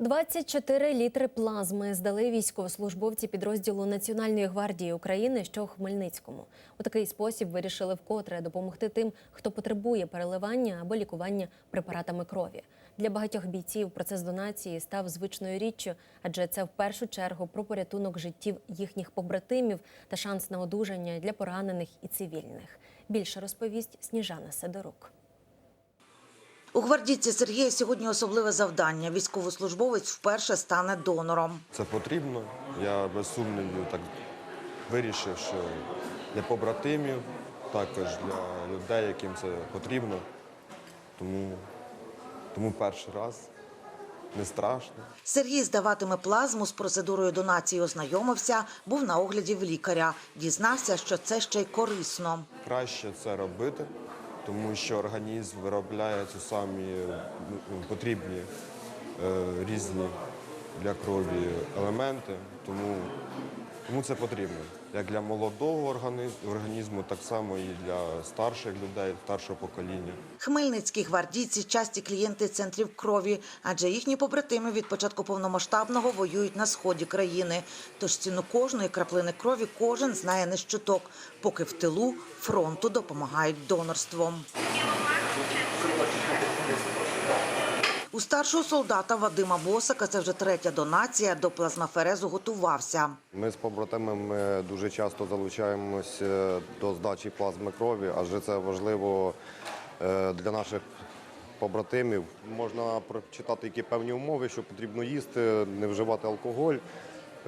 24 літри плазми здали військовослужбовці підрозділу Національної гвардії України, що у Хмельницькому. У такий спосіб вирішили вкотре допомогти тим, хто потребує переливання або лікування препаратами крові. Для багатьох бійців процес донації став звичною річчю, адже це в першу чергу про порятунок життів їхніх побратимів та шанс на одужання для поранених і цивільних. Більше розповість Сніжана Сидорук. У гвардійці Сергія сьогодні особливе завдання. Військовослужбовець вперше стане донором. Це потрібно. Я без сумнівів так вирішив, що для побратимів, також для людей, яким це потрібно. Тому, тому перший раз не страшно. Сергій здаватиме плазму з процедурою донації. Ознайомився, був на огляді в лікаря. Дізнався, що це ще й корисно. Краще це робити, тому що організм виробляє ці самі ну, потрібні е, різні для крові елементи, тому, тому це потрібно. Як для молодого організму, так само і для старших людей, старшого покоління. Хмельницькі гвардійці часті клієнти центрів крові, адже їхні побратими від початку повномасштабного воюють на сході країни. Тож ціну кожної краплини крові кожен знає не з поки в тилу фронту допомагають донорством. Старшого солдата Вадима Босика це вже третя донація до плазмаферезу готувався. Ми з побратимами дуже часто залучаємось е, до здачі плазми крові, адже це важливо е, для наших побратимів. Можна прочитати які певні умови, що потрібно їсти, не вживати алкоголь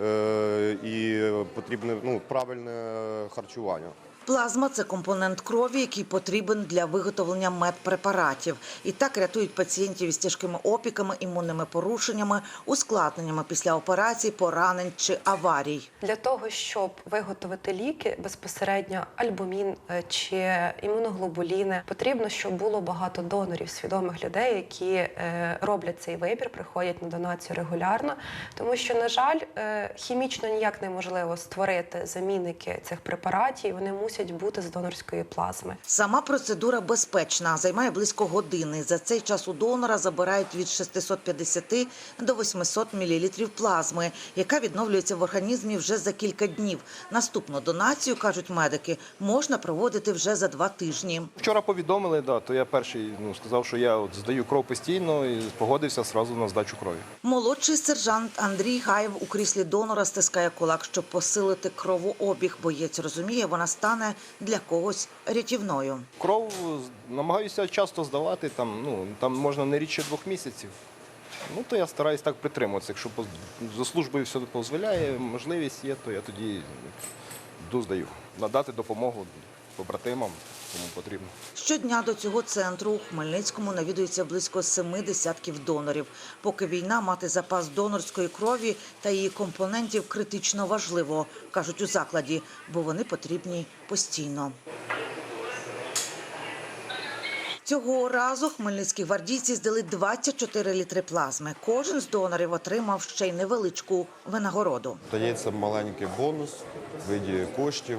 е, і потрібне ну, правильне харчування. Плазма це компонент крові, який потрібен для виготовлення медпрепаратів. І так рятують пацієнтів із тяжкими опіками, імунними порушеннями, ускладненнями після операцій, поранень чи аварій. Для того, щоб виготовити ліки безпосередньо альбумін е, чи імуноглобуліни, потрібно, щоб було багато донорів, свідомих людей, які е, роблять цей вибір, приходять на донацію регулярно. Тому що, на жаль, е, хімічно ніяк неможливо створити замінники цих препаратів. Вони мусять бути з донорської плазми. Сама процедура безпечна, займає близько години. За цей час у донора забирають від 650 до 800 мл плазми, яка відновлюється в організмі вже за кілька днів. Наступну донацію, кажуть медики, можна проводити вже за два тижні. Вчора повідомили, да, то я перший ну, сказав, що я от здаю кров постійно і погодився одразу на здачу крові. Молодший сержант Андрій Гаєв у кріслі донора стискає кулак, щоб посилити кровообіг. Боєць розуміє, вона стане для когось рятівною. Кров намагаюся часто здавати, там, ну, там можна не рідше двох місяців. Ну, то я стараюсь так притримуватися. Якщо за службою все дозволяє, можливість є, то я тоді доздаю. Надати допомогу побратимам, кому потрібно. Щодня до цього центру у Хмельницькому навідується близько семи десятків донорів. Поки війна мати запас донорської крові та її компонентів критично важливо, кажуть у закладі, бо вони потрібні постійно. Цього разу хмельницькі гвардійці здали 24 літри плазми. Кожен з донорів отримав ще й невеличку винагороду. Дається маленький бонус в виді коштів.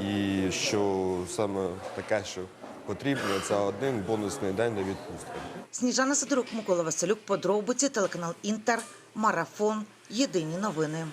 І що саме таке, що потрібно, це один бонусний день на відпустку. Сніжана Сидорук, Микола Василюк, подробиці, телеканал Інтер, Марафон. Єдині новини.